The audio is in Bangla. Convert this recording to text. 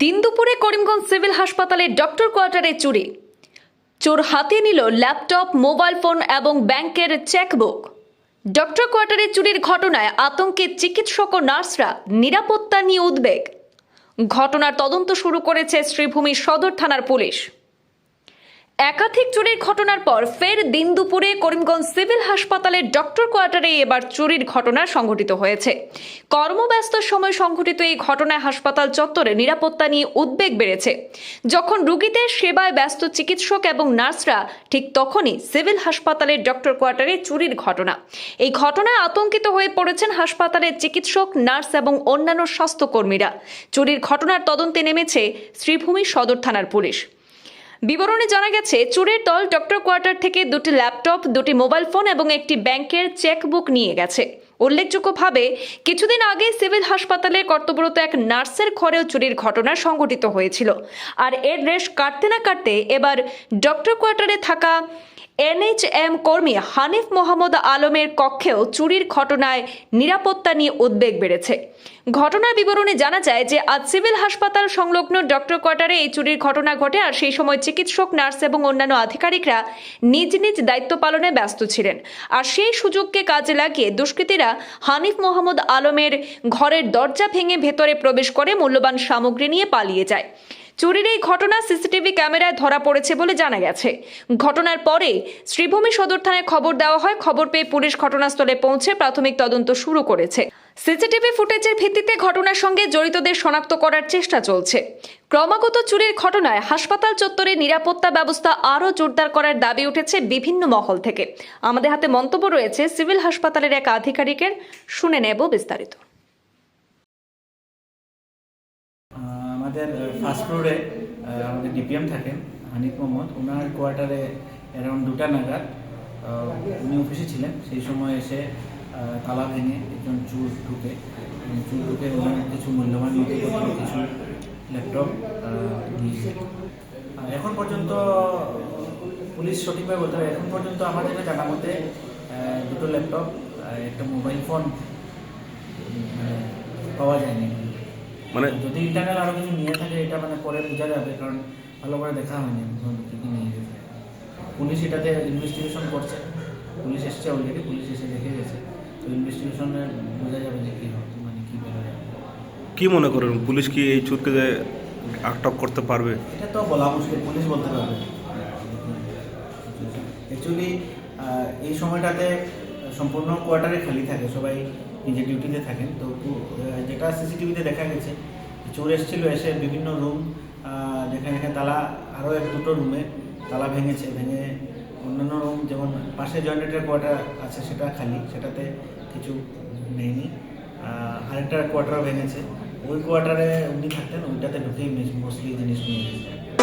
দিন দুপুরে করিমগঞ্জ সিভিল হাসপাতালে ডক্টর কোয়ার্টারে চুরি। চোর হাতে নিল ল্যাপটপ, মোবাইল ফোন এবং ব্যাংকের চেকবুক। ডক্টর কোয়ার্টারে চুরির ঘটনায় আতঙ্কে চিকিৎসক ও নার্সরা নিরাপত্তা নিয়ে উদ্বেগ। ঘটনার তদন্ত শুরু করেছে শ্রীভূমি সদর থানার পুলিশ। একাধিক চুরির ঘটনার পর ফের দিন দুপুরে করিমগঞ্জ সিভিল হাসপাতালের ডক্টর কোয়ার্টারে এবার চুরির ঘটনা সংঘটিত হয়েছে। কর্মব্যস্ত সময় সংঘটিত এই ঘটনায় হাসপাতাল চত্বরে নিরাপত্তা নিয়ে উদ্বেগ বেড়েছে। যখন রুগীদের সেবায় ব্যস্ত চিকিৎসক এবং নার্সরা, ঠিক তখনই সিভিল হাসপাতালের ডক্টর কোয়ার্টারে চুরির ঘটনা। এই ঘটনায় আতঙ্কিত হয়ে পড়েছেন হাসপাতালের চিকিৎসক, নার্স এবং অন্যান্য স্বাস্থ্যকর্মীরা। চুরির ঘটনার তদন্তে নেমেছে শ্রীভূমি সদর থানার পুলিশ। বিবরণে জানা গেছে, চুরের দল ডক্টর কোয়ার্টার থেকে দুটি ল্যাপটপ, দুটি মোবাইল ফোন এবং একটি ব্যাংকের চেকবুক নিয়ে গেছে। উল্লেখযোগ্যভাবে, কিছুদিন আগে সিভিল হাসপাতালে কর্তব্যরত এক নার্সের ঘরেও চুরির ঘটনা সংঘটিত হয়েছিল। আর এর রেশ কাটতে না কাটতে এবার ডক্টর কোয়ার্টারে থাকা এনএইচএম কর্মী হানিফ মোহাম্মদ আলমের কক্ষেও চুরির ঘটনায় নিরাপত্তা নিয়ে উদ্বেগ বেড়েছে। ঘটনার বিবরণে জানা যায় যে আজ সিভিল হাসপাতাল সংলগ্ন ডক্টর কোয়ার্টারে এই চুরির ঘটনা ঘটে আর সেই সময় চিকিৎসক, নার্স এবং অন্যান্য আধিকারিকরা নিজ নিজ দায়িত্ব পালনে ব্যস্ত ছিলেন। আর সেই সুযোগকে কাজে লাগিয়ে দুষ্কৃতীরা হানিফ মোহাম্মদ আলমের ঘরের দরজা ভেঙে ভেতরে প্রবেশ করে মূল্যবান সামগ্রী নিয়ে পালিয়ে যায়। চুরির এই ঘটনা সিসিটিভি ক্যামেরায় ধরা পড়েছে বলে জানা গেছে। ঘটনার পরে শ্রীভূমি সদর থানায় খবর দেওয়া হয়, খবর পেয়ে পুলিশ ঘটনাস্থলে পৌঁছে প্রাথমিক তদন্ত শুরু করেছে। সিসিটিভি ফুটেজের ভিত্তিতে ঘটনার সঙ্গে জড়িতদের শনাক্ত করার চেষ্টা চলছে। ক্রমাগত চুরির ঘটনায় হাসপাতাল চত্বরে নিরাপত্তা ব্যবস্থা আরও জোরদার করার দাবি উঠেছে বিভিন্ন মহল থেকে। আমাদের হাতে মন্তব্য রয়েছে, সিভিল হাসপাতালের এক আধিকারিকের। শুনে নেব বিস্তারিত। আমাদের ফার্স্ট ফ্লোরে আমাদের ডিপিএম থাকেন হানিফ মোহাম্মদ। ওনার কোয়ার্টারে অ্যারাউন্ড দুটা নাগাদ উনি অফিসে ছিলেন। সেই সময় এসে তালা ভেঙে একজন চুর ঢুকে। চুর ঢুকে ওনার কিছু মূল্যবান কিছু ল্যাপটপ আহ, এখন পর্যন্ত পুলিশ সঠিকভাবে বলতে পারে এখন পর্যন্ত আমাদের জানা মতে দুটো ল্যাপটপ একটা মোবাইল ফোন পাওয়া যায়নি। মানে যদি ইন্টারনাল আরও কিছু নিয়ে থাকে এটা মানে পরে বোঝা যাবে কারণ ভালো করে দেখা হয়নি কি কি নিয়ে গেছে। পুলিশ এটাতে ইনভেস্টিগেশন করছে। পুলিশ এসছে অলরেডি পুলিশ এসে দেখে গেছে। তো ইনভেস্টিগেশনে বোঝা যাবে যে কী মানে কী বেরোয় কি মনে করেন পুলিশ কি এই চুরকে আটক করতে পারবে? এটা তো বলা মুশকিল পুলিশ বলতে পারবে। অ্যাকচুয়ালি এই সময়টাতে সম্পূর্ণ কোয়ার্টারে খালি থাকে সবাই নিজের ডিউটিতে থাকেন। তো যেটা সিসিটিভিতে দেখা গেছে চোর এসেছিল, এসে বিভিন্ন রুম যেখানে যেখানে তালা আরও এক দুটো রুমে তালা ভেঙেছে। ভেঙে অন্যান্য রুম যেমন পাশে জয়েন্টের কোয়ার্টার আছে, সেটা খালি, সেটাতে কিছু নেয়নি। আরেকটা কোয়ার্টারও ভেঙেছে। ওই কোয়ার্টারে উনি থাকতেন, ওইটাতে ঢুকেই মোস্টলি জিনিস নিয়ে গেছে।